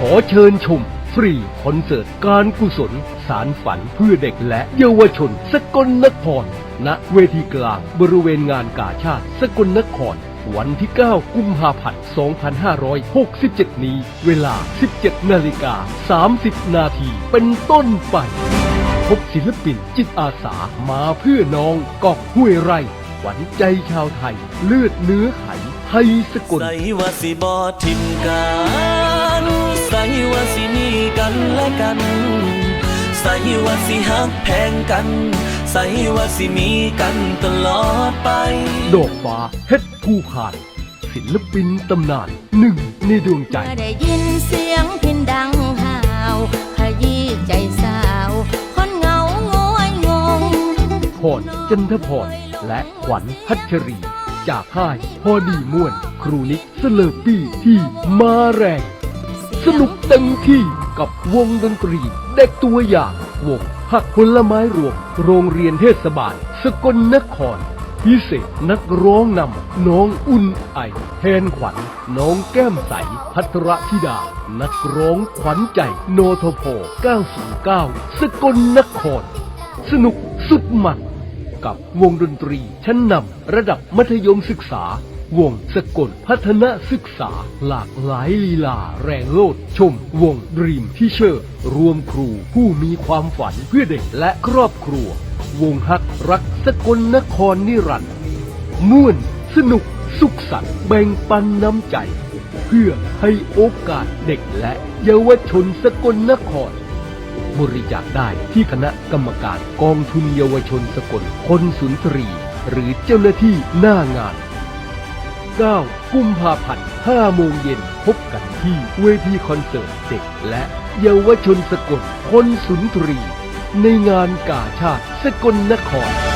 ขอเชิญชม ฟรีคอนเสิร์ตการกุศล สารฝันเพื่อเด็กและเยาวชน สกลนคร ณเวทีกลางบริเวณงานกาชาติสกลนคร วันที่ 9 กุมภาพันธ์ 2567 นี้ เวลา 17 นาฬิกา 30 นาทีเป็นต้นไป พบศิลปินจิตอาสามาเพื่อน้องกอกห้วยไร่ หวันใจชาวไทย เลือดเนื้อไข ทยสกลใส่ว่าสิบอทิมกันใส่ว่าสิมีกันและกันใส่ว่าสิหักแพงกันใส่ว่าสิมีกันตลอดไป ดอกฟ้าเพชรภูพาน ศิลปินตำนานหนึ่งในดวงใจเมื่อได้ยินเสียงพินดังห่าวขยี้ใจสาว คนเหงาโงวยงงพรจันทพรและขวัญพัชรี จากค่ายพอดีม่วน ครูนิกเสเลอปี้ที่มาแรง สนุกเต็มที่กับวงดนตรี เด็กตัวอย่างวงหักผลไม้รวม โรงเรียนเทศบาล สกลนคร พิเศษนักร้องนำน้องอุ่นไอแทนขวัญ น้องแก้มใส พัทรธิดา นักร้องขวัญใจ โนทโพ909 สกลนคร สนุกสุดมัน กับวงดนตรี ชั้นนำระดับมัธยมศึกษา วงสกลพัฒนศึกษา หลากหลายลีลาแรงโลด ชม วงดรีมที่เชอร์รวมครูผู้มีความฝันเพื่อเด็กและครอบครัว วงฮักรักสกลนครนิรันดร์ม่วนสนุกสุขสันต์แบ่งปันน้ำใจ เพื่อให้โอกาสเด็กและเยาวชนสกลนคร บริจาคได้ที่คณะกรรมการกองทุนเยาวชนสกลคนสุนทรี หรือเจ้าหน้าที่หน้างาน 9 กุมภาพันธ์5โมงเย็นพบกันที่เวทีคอนเสิร์ตเด็กและเยาวชนสกลคนสุนทรี ในงานกาชาติสกลนคร